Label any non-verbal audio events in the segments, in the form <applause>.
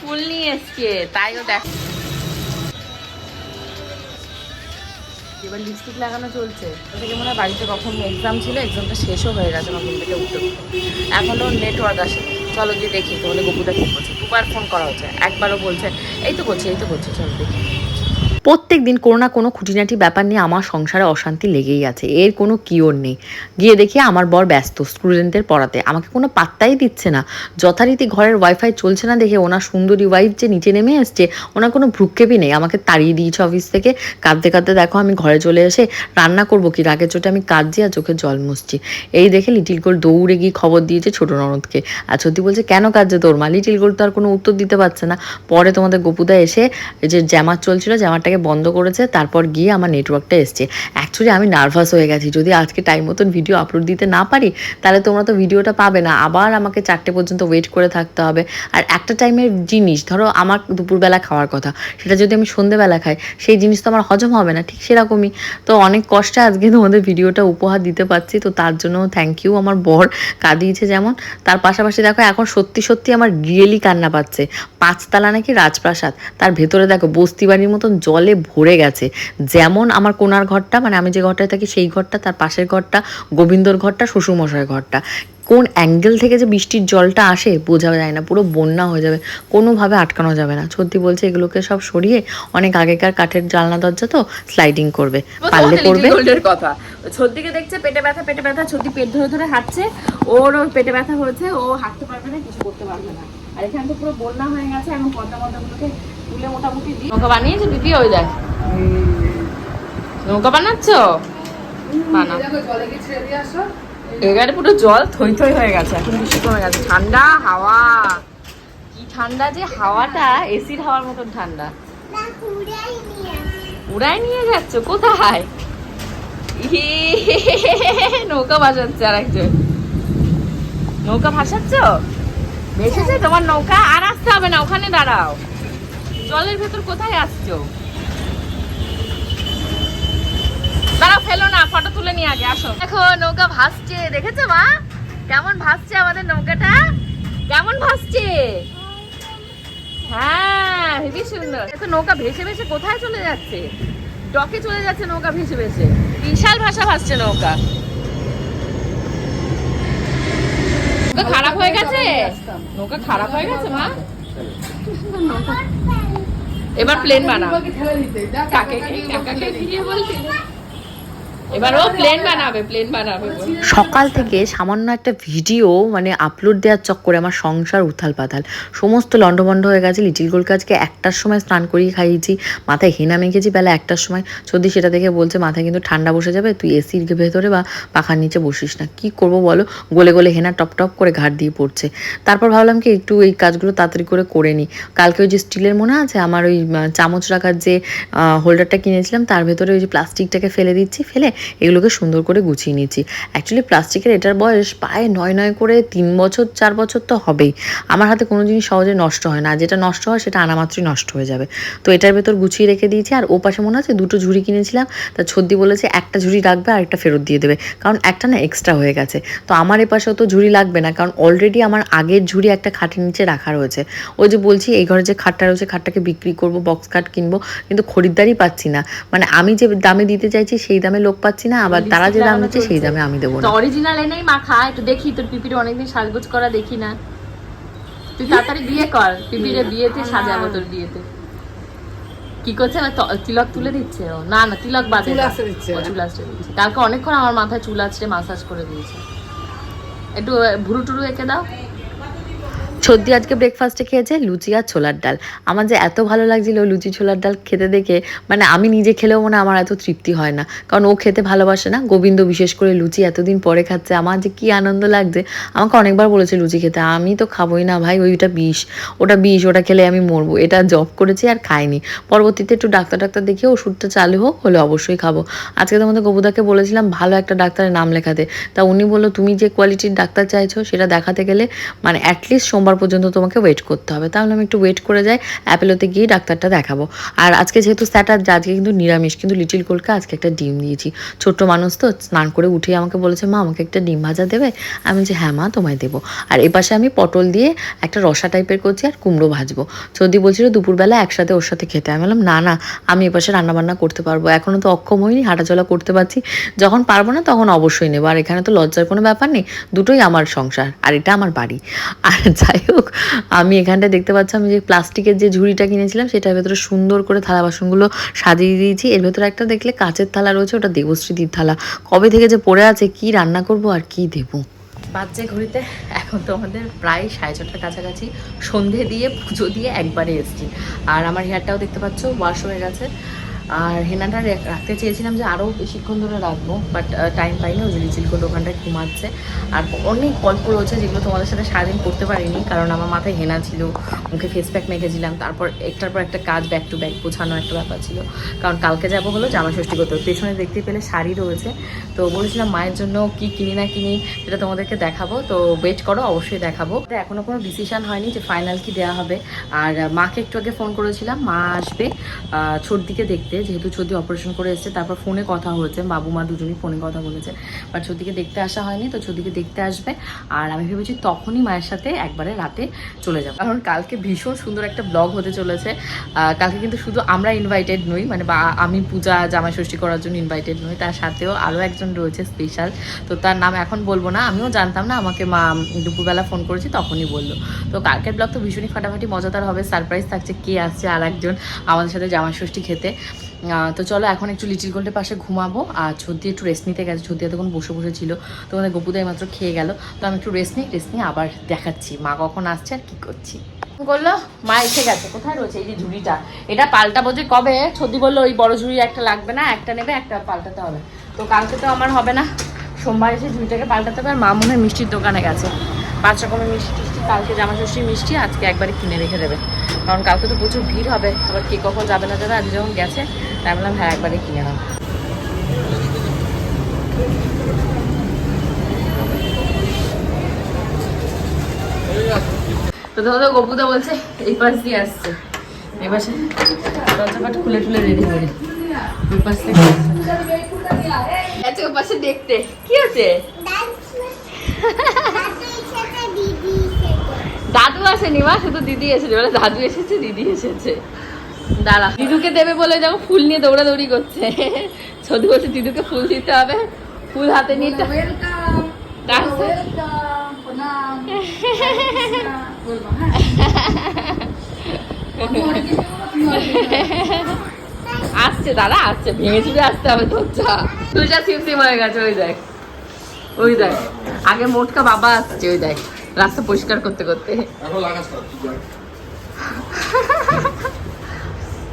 ফুল নিয়ে তাইও দেখ। এবার লাগানো চলছে। মনে হয় বাড়িতে কখন এক্সাম এক্সামটা শেষও হয়ে গেছে আমার থেকে উঠতে এখনও নেটওয়ার্ক চলো দেখি তাহলে গপুদা কি করছে দুবার ফোন করা হচ্ছে। একবারও বলছে, এই তো করছে, এই তো করছে, চলো দেখি। প্রত্যেক দিন কোনো না কোনো খুঁটিনাটি ব্যাপার নিয়ে আমার সংসারে অশান্তি লেগেই আছে, এর কোনো কিওর নেই। গিয়ে দেখি আমার বর ব্যস্ত স্টুডেন্টদের পড়াতে। আমাকে কোনো পাত্তাই দিচ্ছে না। যথারীতি ঘরের ওয়াইফাই চলছে না দেখে ওনার সুন্দরী ওয়াইফ যে নিচে নেমে এসছে, ওনার কোনো ভ্রুক্ষেপই নেই। আমাকে তাড়িয়ে দিয়েছে অফিস থেকে। কাঁদতে কাঁদতে দেখো আমি ঘরে চলে এসে রান্না করব কি? রাগের চোটে আমি কাঁদছি আর চোখে জল মুছছি। এই দেখে লিটিল গোল দৌড়ে গিয়ে খবর দিয়েছে ছোট ননদকে। আর সত্যি বলছে, কেন কাঁদছে তোর মা? লিটিল গোল তো আর কোনো উত্তর দিতে পারছে না। পরে তোমাদের গোপুদা এসে যে জ্যামার চলছিল, জ্যামারটাকে বন্ধ করেছে, তারপর গিয়ে আমার নেটওয়ার্কটা এসছে। অ্যাকচুয়ালি আমি নার্ভাস হয়ে গেছি। যদি আজকে টাইম মতন ভিডিও আপলোড দিতে না পারি, তাহলে তোমরা তো ভিডিওটা পাবে না। আবার আমাকে চারটে পর্যন্ত ওয়েট করে থাকতে হবে। আর একটা টাইমের জিনিস, ধরো আমার দুপুরবেলা খাওয়ার কথা, সেটা যদি আমি সন্ধেবেলা খাই, সেই জিনিস তো আমার হজম হবে না। ঠিক সেরকমই। তো অনেক কষ্টে আজকে তোমাদের ভিডিওটা উপহার দিতে পারছি। তো তার জন্য থ্যাংক ইউ আমার বর কাঁদিয়েছে যেমন। তার পাশাপাশি দেখো, এখন সত্যি সত্যি আমার রিয়েলি কান্না পাচ্ছে। পাঁচতলা নাকি রাজপ্রাসাদ। তার ভেতরে দেখো বস্তি বাড়ির মতন জলে ভরে গেছে। যেমন আমার কোনার ঘরটা মানে আমি যে ঘরটায় থাকি সেই ঘরটা তার পাশের ঘরটা গোবিন্দর ঘরটা শ্বশুরমশাইয়ের ঘরটা। কোন অ্যাঙ্গেল থেকে যে বৃষ্টির জলটা আসে বোঝা যায় না পুরো বন্যা হয়ে যাবে কোনোভাবে আটকানো যাবে না। সত্যি বলছে এগুলোকে সব সরিয়ে অনেক আগেকার কাঠের জানলা দরজা তো স্লাইডিং করবে। পারলে করবে। কথা। ছদ্দিকে দেখছে পেটে ব্যথা পেটে ব্যথা ছদ্দি পেট ধরে ধরে হাঁটছে। ওর ওর পেটে ব্যথা হয়েছে ও হাঁটতে পারবে না কিছু করতে পারবে না। আর এখানে তো পুরো বন্যা হয়ে গেছে এখন পদ্মা মদ্দাগুলোকে তুলে মোটামুটি দিই নৌকা বানিয়েছে দিদি? ওই দেখ। নৌকা বানাচ্ছ? এবারে পুরো জল থই থই হয়ে গেছে, এখন বৃষ্টি কমে গেছে। ঠান্ডা হাওয়া। কি ঠান্ডা যে হাওয়াটা, এসির হাওয়ার মতন ঠান্ডা। উড়াই নিয়ে যাচ্ছ, কোথায়? নৌকা ভাসাচ্ছে আর একজন নৌকা ভাসাচ্ছ? ভেসেছে তোমার নৌকা? আর আসতে হবে না, ওখানে দাঁড়াও। জলের ভেতর কোথায় আসছো? দাঁড়াও, ফেলো না, ফটো তুলে নিয়ে আগে, আসো। দেখো, নৌকা ভাসছে, দেখেছ মা? কেমন ভাসছে আমাদের নৌকাটা? কেমন ভাসছে? হ্যাঁ নৌকা ভেসে ভেসে কোথায় চলে যাচ্ছে? চলে যাচ্ছে নৌকা ভেসে ভেসে। বিশাল ভাষা ভাসছে নৌকা। খারাপ হয়ে গেছে? নৌকা খারাপ হয়ে গেছে, মা? এবার প্লেন বানাও। কাকে কাকাকে ফিরিয়ে বলছি? প্লেন বানাবে প্লেন বানাবে সকাল থেকে সামান্য একটা ভিডিও মানে আপলোড দেওয়ার চক্করে আমার সংসার উথাল পাতাল। সমস্ত লন্ডভন্ড হয়ে গেছে, লিটিল গোলকে আজকে একটার সময় স্নান করিয়ে খাইয়েছি, মাথায় হেনা মেখেছি বেলা একটার সময়। যদি সেটা দেখে বলছে, মাথায় কিন্তু ঠান্ডা বসে যাবে, তুই এসির ভেতরে বা পাখার নিচে বসিস না। কি করব বলো? গলে গলে হেনা টপ টপ করে ঘাট দিয়ে পড়ছে। তারপর ভাবলাম কি, একটু এই কাজগুলো তাড়াতাড়ি করে করে নিই। কালকে ওই যে স্টিলের মনে আছে, আমার ওই চামচ রাখার যে হোল্ডারটা কিনেছিলাম, তার ভেতরে ওই যে প্লাস্টিকটাকে ফেলে দিচ্ছি, ফেলে এগুলোকে সুন্দর করে গুছিয়ে নিয়েছি। অ্যাকচুয়ালি প্লাস্টিকের এটার বয়স প্রায় নয় নয় করে তিন বছর, চার বছর তো হবেই। আমার হাতে কোনো জিনিস সহজে নষ্ট হয় না। যেটা নষ্ট হয়, সেটা আনামাত্রই নষ্ট হয়ে যাবে। তো এটার ভেতর গুছিয়ে রেখে দিয়েছি। আর ও পাশে মনে আছে, দুটো ঝুড়ি কিনেছিলাম। তা ছদ্দি বলেছে, একটা ঝুড়ি রাখবে আর একটা ফেরত দিয়ে দেবে। কারণ একটা না এক্সট্রা হয়ে গেছে। তো আমার এ পাশেও তো ঝুড়ি লাগবে না। কারণ অলরেডি আমার আগের ঝুড়ি একটা খাটের নিচে রাখা রয়েছে। ওই যে বলছি, এই ঘরে যে খাটটা রয়েছে, খাটটাকে বিক্রি করব বক্স খাট কিনবো। কিন্তু খরিদ্দারই পাচ্ছি না। মানে আমি যে দামে দিতে চাইছি, সেই দামে লোক পাচ্ছি না আবার তারা যে দাম দিচ্ছে সেই দামে আমি দেবো না। অরিজিনাল এনেই মাখা একটু দেখি তোর পিপির অনেকদিন সাজগোজ করা দেখি না। তুই তাড়াতাড়ি বিয়ে কর পিপিরে বিয়েতে সাজাবো তোর বিয়েতে। কি করছে? না তিলক তুলে দিচ্ছে ও। না না তিলক বাদে চুল। আঁচড়ে দিচ্ছে। চুল আঁচড়ে দিচ্ছে। কালকে অনেকক্ষণ আমার মাথায় চুল আঁচড়ে মাসাজ করে দিয়েছে। একটু ভুরু টুরু এঁকে দাও। সর্দি আজকে ব্রেকফাস্টে খেয়েছে, লুচি আর ছোলার ডাল। আমার যে এত ভালো লাগছিল লুচি, ছোলার ডাল খেতে দেখে মানে আমি নিজে খেলেও মনে আমার এত তৃপ্তি হয় না। কারণ ও খেতে ভালোবাসে না। গোবিন্দ বিশেষ করে লুচি এতদিন পরে খাচ্ছে। আমার যে কী আনন্দ লাগছে। আমাকে অনেকবার বলেছে লুচি খেতে। আমি তো খাবোই না ভাই, ওইটা বিষ। ওটা বিষ, ওটা খেলে আমি মরবো। এটা জব করেছি আর খাইনি। পরবর্তীতে একটু ডাক্তার ডাক্তার দেখিয়ে ওষুধটা চালু হোক, হলে অবশ্যই খাব। আজকে তোমাদের গোবুদাকে বলেছিলাম ভালো একটা ডাক্তারের নাম লেখাতে। তা উনি বলল, তুমি যে কোয়ালিটির ডাক্তার চাইছো, সেটা দেখাতে গেলে মানে অ্যাটলিস্ট সোমবার সোমবার পর্যন্ত তোমাকে ওয়েট করতে হবে। তাহলে আমি একটু ওয়েট করে যাই অ্যাপেলোতে গিয়ে ডাক্তারটা দেখাবো। আর আজকে যেহেতু স্যাটারডে আজকে কিন্তু নিরামিষ, কিন্তু লিটিল কোলকে আজকে একটা ডিম দিয়েছি। ছোট্ট মানুষ তো স্নান করে উঠে আমাকে বলেছে, মা, আমাকে একটা ডিম ভাজা দেবে? আমি যে হ্যাঁ মা, তোমায় দেবো। আর এপাশে আমি পটল দিয়ে একটা রসা টাইপের করছি আর কুমড়ো ভাজবো। সর্দি বলছিল, দুপুরবেলা একসাথে ওর সাথে খেতে। আমি বললাম, না না, আমি এপাশে রান্নাবান্না করতে পারব। এখনও তো অক্ষম হইনি, হাঁটাচলা করতে পারছি। যখন পারব না তখন অবশ্যই নেব। আর এখানে তো লজ্জার কোনো ব্যাপার নেই, দুটোই আমার সংসার, আর এটা আমার বাড়ি। আর যাই হোক, আমি এখানটায় দেখতে পাচ্ছি আমি যে প্লাস্টিকের যে ঝুড়িটা কিনেছিলাম সেটার ভেতরে সুন্দর করে থালা বাসনগুলো সাজিয়ে দিয়েছি। এর ভেতরে একটা দেখলে কাঁচের থালা রয়েছে, ওটা দেবশ্রীদির থালা। কবে থেকে যে পড়ে আছে, কি রান্না করব আর কি দেবো? বাজছে ঘড়িতে, এখন তো আমাদের প্রায় সাড়ে ছটার কাছাকাছি। সন্ধে দিয়ে পুজো দিয়ে একবারে এসছি। আর আমার হেয়ারটাও দেখতে পাচ্ছ ওয়াশ হয়ে গেছে। আর হেনাটা রাখতে চেয়েছিলাম যে আরও বেশিক্ষণ ধরে রাখব বাট টাইম পাইনি, ওই যে লিচিলকোট ওখানটায় ঘুমাচ্ছে। আর অনেক গল্প রয়েছে যেগুলো তোমাদের সাথে সারাদিন করতে পারিনি, কারণ আমার মাথায় হেনা ছিল, মুখে ফেস প্যাক মেখেছিলাম, তারপর একটার পর একটা কাজ ব্যাক টু ব্যাক গোছানো একটা ব্যাপার ছিল। কারণ কালকে যাব হলো জামা ষষ্ঠী করতে পেছনে দেখতে পেলে শাড়ি রয়েছে। তো বলেছিলাম মায়ের জন্য কি কিনি না কিনি সেটা তোমাদেরকে দেখাবো, তো ওয়েট করো, অবশ্যই দেখাবো। তো এখনও কোনো ডিসিশান হয়নি যে ফাইনাল কি দেওয়া হবে। আর মাকে একটু আগে ফোন করেছিলাম, মা আসবে ছোট দিকে দেখতে। যেহেতু ছোটদি অপারেশন করে এসেছে, তারপর ফোনে কথা হয়েছে। বাবু, মা দুজনই ফোনে কথা বলেছে। বাট ছোটদিকে দেখতে আসা হয়নি, তো ছোটদিকে দেখতে আসবে। আর আমি ভেবেছি তখনই মায়ের সাথে একবারে রাতে চলে যাব। কারণ কালকে ভীষণ সুন্দর একটা ব্লগ হতে চলেছে। কালকে কিন্তু শুধু আমরা ইনভাইটেড নই মানে আমি পূজা, জামাই ষষ্ঠী করার জন্য ইনভাইটেড নই। তার সাথেও আরও একজন রয়েছে স্পেশাল তো তার নাম এখন বলব না, আমিও জানতাম না, আমাকে মা দুপুরবেলা ফোন করেছি, তখনই বলল। তো কালকের ব্লগ তো ভীষণই ফাটাফাটি, মজাদার হবে। সারপ্রাইজ থাকছে কে আসছে আর একজন আমাদের সাথে জামাই ষষ্ঠী খেতে। তো চলো এখন একটু লিটিল গোল্ডের পাশে ঘুমাবো। আর ছদ্দি একটু রেস্ট নিতে গেছে ছদ্দি এতক্ষণ বসে বসে ছিল। তোমাদের গপুদাই মাত্র খেয়ে গেল। তো আমি একটু রেস্ট নিই রেস্ট নিয়ে আবার দেখাচ্ছি মা কখন আসছে আর কি করছি। করল মা এসে গেছে, কোথায় রয়েছে এই যে ঝুড়িটা? এটা পাল্টাবো যে কবে? ছদ্দি বলল, ওই বড় ঝুড়ি একটা লাগবে না, একটা নেবে, একটা পাল্টাতে হবে। তো কালকে তো আমার হবে না। সোমবার এসে ঝুড়িটাকে পাল্টাতে হবে, আর মা মনে হয় মিষ্টির দোকানে গেছে। পাঁচ রকমের মিষ্টি টিষ্টি, কালকে জামা ষষ্ঠীর মিষ্টি, আজকে একবারে কিনে রেখে দেবে। কারণ কালকে তো প্রচুর ভিড় হবে আবার কে কখন যাবে না যাবে আজ যখন গেছে তাই বললাম হ্যাঁ একবারে কিনে নাও। তো তোমাদের গপুদা বলছে এই পাশ দিয়ে আসছে। এই পাশে দরজাপাট খুলে টুলে রেডি করে। এই পাশ থেকে আসছে। আচ্ছা পাশে দেখতে। কি আছে <laughs> দাদু আসেনি মা শুধু দিদি এসেছে। বলে দাদু এসেছে দিদি এসেছে। দাঁড়া। দিদুকে দেবে বলে দেখো ফুল নিয়ে দৌড়াদৌড়ি করছে। ছোট বলছে দিদুকে ফুল দিতে হবে। ফুল হাতে নিয়ে আসছে দাদা আসছে। ভেঙে চুড়ে আসতে হবে তুইটা সিম সিম হয়ে গেছে ওই দেখ। ওই দেখ। আগে মোটকা বাবা আসছে ওই দেখ। রাস্তা পরিষ্কার করতে করতে।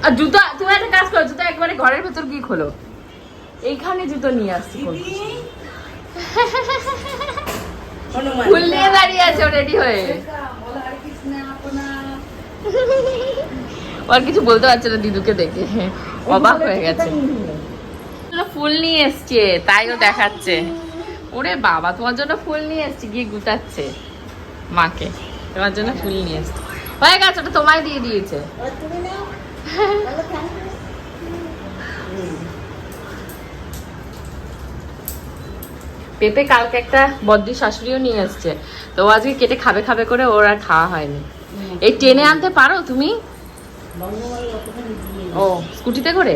আর জুতো তুমি একটা কাজ করো জুতো একবারে ঘরের ভেতর গিয়ে খোলো। এইখানে জুতো নিয়ে আসছি। <laughs> ফুল নিয়ে দাঁড়িয়ে আছে রেডি হয়ে। ও আর কিছু বলতে পারছে না দিদুকে দেখে। অবাক হয়ে গেছে। ফুল নিয়ে এসছে তাই ও দেখাচ্ছে। ওরে বাবা তোমার জন্য ফুল নিয়ে এসছি গিয়ে গুটাচ্ছে। মাকে। তোমার জন্য ফুল নিয়ে এসছে। হয়ে গেছে, ওটা তোমায় দিয়ে দিয়েছে। পেঁপে কালকে একটা বদ্রি শাশুড়িও নিয়ে এসছে। তো ও আজকে কেটে খাবে খাবে করে ওর আর খাওয়া হয়নি। এই টেনে আনতে পারো তুমি? ও, স্কুটিতে করে?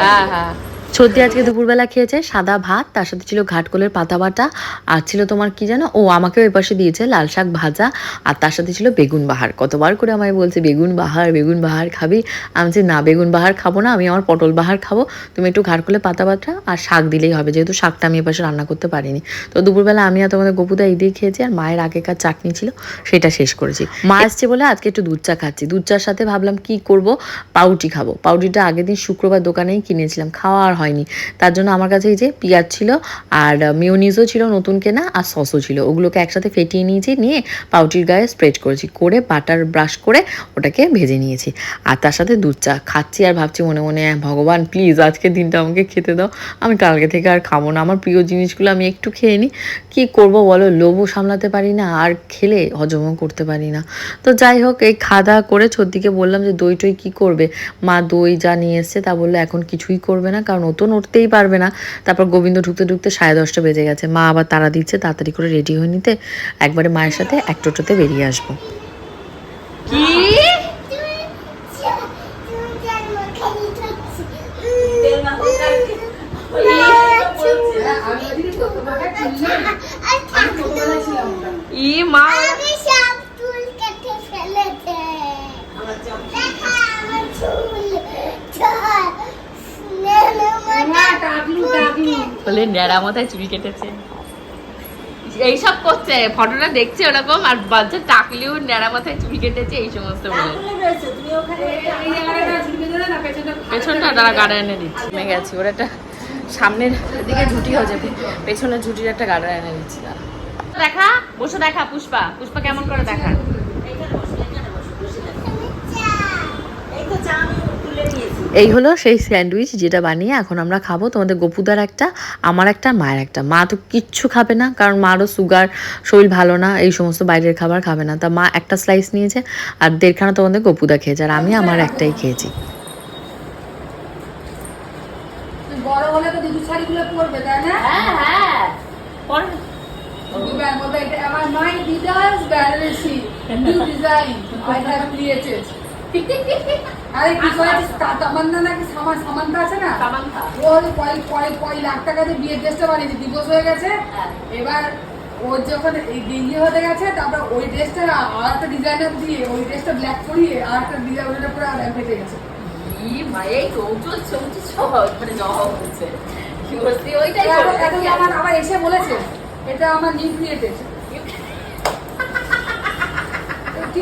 হ্যাঁ হ্যাঁ। সর্দি আজকে দুপুরবেলা খেয়েছে, সাদা ভাত, তার সাথে ছিল ঘাটকোলের পাতা বাটা আর ছিল তোমার কি জানো? ও আমাকেও ওই পাশে দিয়েছে, লাল শাক ভাজা, আর তার সাথে ছিল বেগুন বাহার। কতবার করে আমায় বলছে, বেগুন বাহার বেগুন বাহার খাবি? আমি যে না, বেগুন বাহার খাব না, আমি আমার পটল বাহার খাব। তুমি একটু ঘাটকোলের পাতা বাটা আর শাক দিলেই হবে, যেহেতু শাকটা আমি এপাশে রান্না করতে পারিনি। তো দুপুরবেলা আমি আর তোমাদের গপুদা এই দিয়ে খেয়েছি, আর মায়ের আগেকার চাটনি ছিল, সেটা শেষ করেছি। মা আসছে বলে আজকে একটু দুধ চা খাচ্ছি। দুধ চার সাথে ভাবলাম কি করব? পাউটি খাব। পাউটিটা আগের দিন শুক্রবার দোকানেই কিনেছিলাম, খাওয়া আর হয়নি। তার জন্য আমার কাছে এই যে পেঁয়াজ ছিল আর মিউনিজও ছিল, নতুন কেনা আর সসও ছিল। ওগুলোকে একসাথে ফেটিয়ে নিয়েছি, নিয়ে পাউটির গায়ে স্প্রেড করেছি, করে বাটার ব্রাশ করে ওটাকে ভেজে নিয়েছি। আর তার সাথে দুধ চা খাচ্ছি আর ভাবছি মনে মনে, ভগবান প্লিজ আজকে দিনটা আমাকে খেতে দাও। আমি কালকে থেকে আর খাব না। আমার প্রিয় জিনিসগুলো আমি একটু খেয়ে নিই কী করব বলো? লোভও সামলাতে পারি না আর খেলে হজমও করতে পারি না। তো যাই হোক, এই খাওয়া দাওয়া করে ছদ্দিকে বললাম যে দই টই কী করবে? মা দই যা নিয়ে এসছে তা বলল এখন কিছুই করবে না, কারণ ও তো নড়তেই পারবে না। তারপর গোবিন্দ ঢুকতে ঢুকতে সাড়ে দশটা বেজে গেছে। মা আবার তারা দিচ্ছে তাড়াতাড়ি করে রেডি হয়ে নিতে। একবারে মায়ের সাথে এক টোটোতে বেরিয়ে আসব। কি? ই মা বলে ন্যাড়া মাথায় চুরি কেটেছে। এইসব করছে ফটোটা দেখছে ওরকম আর বাচ্চা টাকলিও ন্যাড়া মাথায় চুরি কেটেছে এই সমস্ত বলে। পেছনটা তারা গাড়া এনে দিচ্ছে। নেমে গেছি ওর একটা সামনের দিকে ঝুটি হচ্ছে পেছনের ঝুটির একটা গাড়া এনে দিচ্ছি দেখা বসে দেখা পুষ্পা। পুষ্পা কেমন করে দেখা? এই হলো সেই স্যান্ডউইচ যেটা বানিয়ে এখন আমরা খাব। তোমাদের গপুদার একটা আমার একটা মায়ের একটা। মা তো কিচ্ছু খাবে না কারণ মারও সুগার শরীর ভালো না এই সমস্ত বাইরের খাবার খাবে না। তা মা একটা স্লাইস নিয়েছে আর দেড়খানা তোমাদের গপুদা খেয়েছে আর আমি আমার একটাই খেয়েছি। বড় হলে তো দিদু শাড়িগুলো পরবে তাই না? হ্যাঁ হ্যাঁ। আমার my দিদাস Banarasi new design I have created. আরে করেছিস তামান্না নাকি সামান সামান্তা আছে না? সামান্থা। ও ওই কয় কয় কয় লাখ টাকাতে বিয়ের ড্রেসটা বানিয়েছে দিবস হয়ে গেছে। হ্যাঁ। এবার ওর যখন এই ইয়ে হতে গেছে তারপর ওই ড্রেসটা আর একটা ডিজাইনার দিয়ে ওই ড্রেসটা ব্ল্যাক করিয়ে আর একটা ডিজাইন ওটা পুরো ফেটে গেছে। ই মায়ের চৌচো চৌচো সব মানে জমা হচ্ছে কি বলছি ওইটাই আবার এসে বলেছে এটা আমার নিউ ক্রিয়েটেড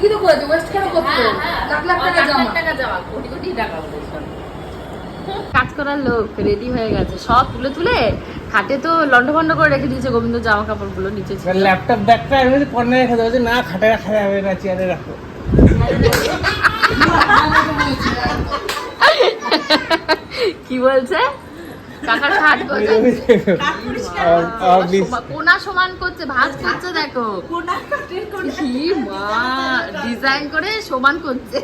ঠিকই তো করেছে ওয়েস্ট কেন করতো? হ্যাঁ, হ্যাঁ। লাখ লাখ টাকা জামা। টাকা জামা কোটি কোটি টাকা কাজ করার লোক রেডি হয়ে গেছে। সব তুলে তুলে খাটে তো লন্ডভন্ড করে রেখে দিয়েছে গোবিন্দ জামা কাপড়গুলো নিচে ল্যাপটপ ব্যাগটা আমি কর্নারে রেখে দেবো না খাটে রাখা যাবে না চেয়ারে রাখো। <laughs> কি বলছে? কাকার খাট কোনা সমান করছে ভাঁজ করছে দেখো। কি মা ডিজাইন করে সমান করছে।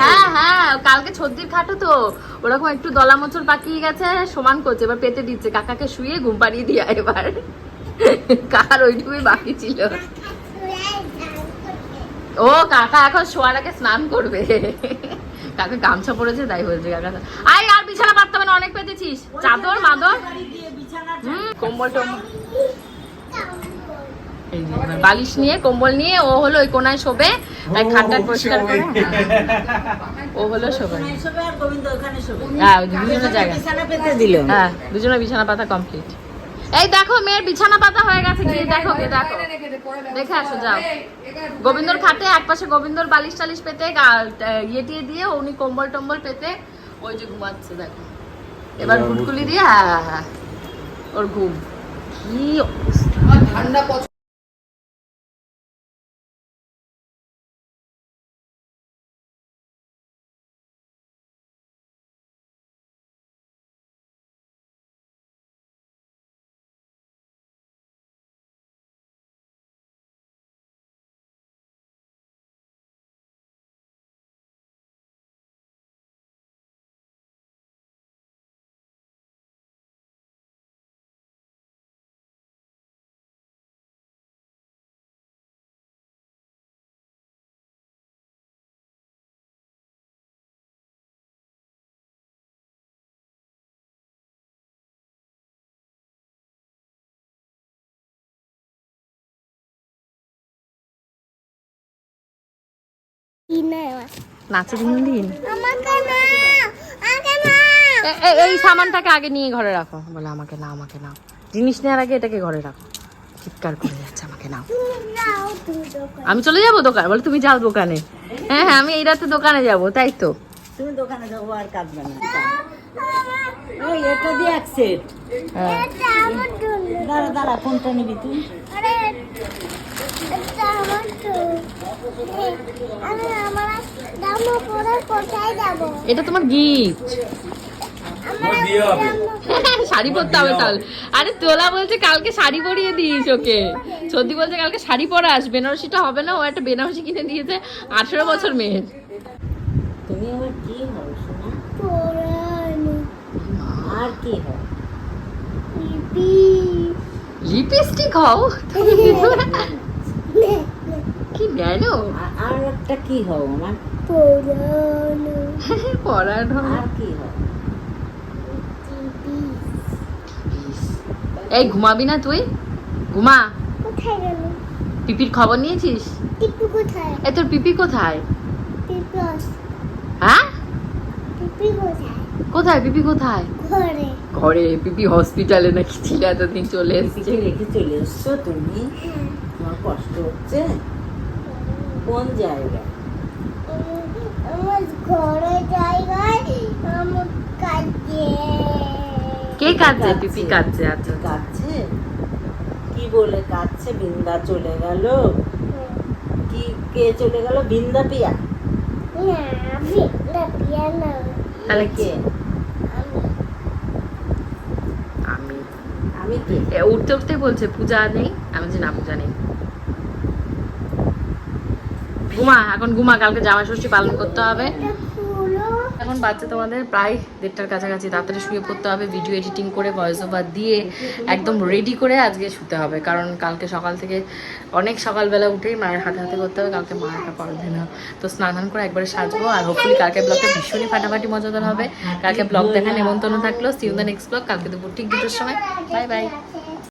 হ্যাঁ হ্যাঁ কালকে ছদ্দির খাটো তো। ওরকম একটু দলা মোচড় পাকিয়ে গেছে সমান করছে। এবার পেতে দিচ্ছে। কাকাকে শুয়ে ঘুম পাড়িয়ে দিয়া এবার। কাকার ওইটুকুই বাকি ছিল। ও কাকা এখন শোয়ার আগে স্নান করবে। কাকা গামছা পরেছে তাই হয়েছে কাকা আয় আর বিছানা হবে না অনেক পেতেছিস। চাদর মাদর। কম্বল টম্বল। বালিশ নিয়ে কম্বল নিয়ে ও হলো ওই কোনায় শোবে তাই খাটটা পরিষ্কার করে। ও হলো শোবে। হ্যাঁ দুজনের জায়গা হ্যাঁ দুজনের বিছানা পাতা কমপ্লিট এই দেখো মেয়ের বিছানা পাতা হয়ে গেছে গিয়ে দেখো গিয়ে দেখো। দেখে। আসো যাও। গোবিন্দর খাটে এক পাশে গোবিন্দর বালিশ টালিশ পেতে গা- ইয়ে টিয়ে দিয়ে উনি কম্বল টম্বল পেতে ওই যে ঘুমাচ্ছে দেখো। এবার গুটকুলি দিয়ে হ্যাঁ হ্যাঁ হ্যাঁ ওর ঘুম। কি অবস্থা। ঠান্ডা এই সামানটাকে আগে নিয়ে ঘরে রাখো। বলে আমাকে না আমাকে নাও। জিনিস নেওয়ার আগে এটাকে ঘরে রাখো। চিৎকার করে যাচ্ছে আমাকে নাও। আমি চলে যাব দোকান? বলে তুমি যাও দোকানে। হ্যাঁ হ্যাঁ আমি এই রাতে দোকানে যাব তাই তো। তুমি দোকানে যাব আর কাঁদবে না। এটা দিয়ে এক সেট। জন্য দাঁড়া দাঁড়া কোনটা নিবি তুই? এটা আমার জন্য আমি আমার জামা পরে কোথায় যাব। এটা তোমার গিফট। শাড়ি পরতে হবে তাহলে। আরে তোলা বলছে কালকে শাড়ি পরিয়ে দিস ওকে। সত্যি বলছে কালকে শাড়ি পরা আস বেনারসিটা হবে না ও একটা বেনারসি কিনে দিয়েছে আঠেরো বছর মেয়ের। তুমি আবার কি শোনা আর কি পিপি। লিপস্টিক হও। কি গেল? আর- একটা কি হও আমার পড়ানো আর কি হও? এই ঘুমাবি না তুই? ঘুমা। কোথায় গেল? পিপির খবর নিয়েছিস? কোথায়? এই তোর পিপি কোথায়? হ্যাঁ? পিপি কোথায়? কোথায়? পিপি কোথায়? ঘরে? ঘরে পিপি হসপিটালে নাকি ছিল এতদিন চলে এসছে। রেখে চলে এসছো তুমি? তোমার কষ্ট হচ্ছে? কোন জায়গায়? আমার ঘরে জায়গায় আমার কাছে কে কাঁদছে? পিপি কাঁদছে? আচ্ছা কাঁদছে? কি বলে কাঁদছে? বিন্দা চলে গেল? কি কে চলে গেল? বিন্দা পিয়া? না ভিড়টা পিয়ানো তাহলে কে কে আমি আমি উঠতে উঠতে বলছে, পূজা নেই? আমি বলছি, না, পূজা নেই। ঘুমা, এখন ঘুমা, কালকে জামা ষষ্ঠী পালন করতে হবে। এখন বাচ্চা তোমাদের প্রায় দেড়টার কাছাকাছি, তাড়াতাড়ি শুয়ে পড়তে হবে ভিডিও এডিটিং করে ভয়েস ওভার দিয়ে একদম রেডি করে আজকে শুতে হবে। কারণ কালকে সকাল থেকে অনেক সকালবেলা উঠেই মায়ের হাতে হাতে করতে হবে, কালকে মা একা পারবে না। তো স্নান করে একবারে সাজবো আর হোপফুলি কালকে ব্লগটা ভীষণই ফাটাফাটি মজাদার হবে। কালকে ব্লগ দেখা নেমন্তন্ন থাকল। সিউ দ্য নেক্সট ব্লগ কালকে দুপুর ঠিক দুটোর সময়। Bye bye